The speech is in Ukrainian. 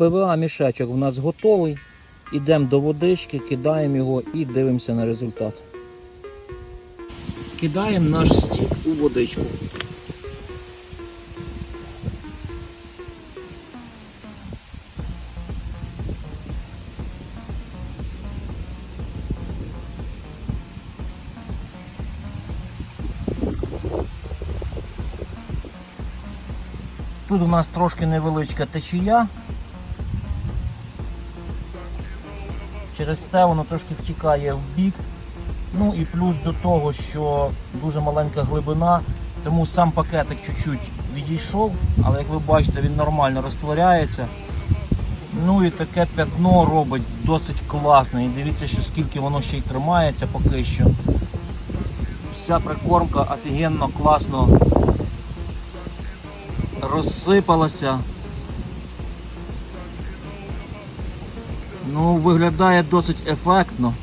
ПВА мішечок у нас готовий. Ідемо до водички, кидаємо його і дивимося на результат. Кидаємо наш стік у водичку. Тут у нас трошки невеличка течія. Через те воно трошки втікає в бік. Ну і плюс до того, що дуже маленька глибина, тому сам пакетик чуть-чуть відійшов, але як ви бачите, він нормально розтворяється. Ну і таке пятно робить досить класне. І дивіться, що скільки воно ще й тримається поки що. Вся прикормка офігенно класно розсипалася. Ну, виглядає досить ефектно.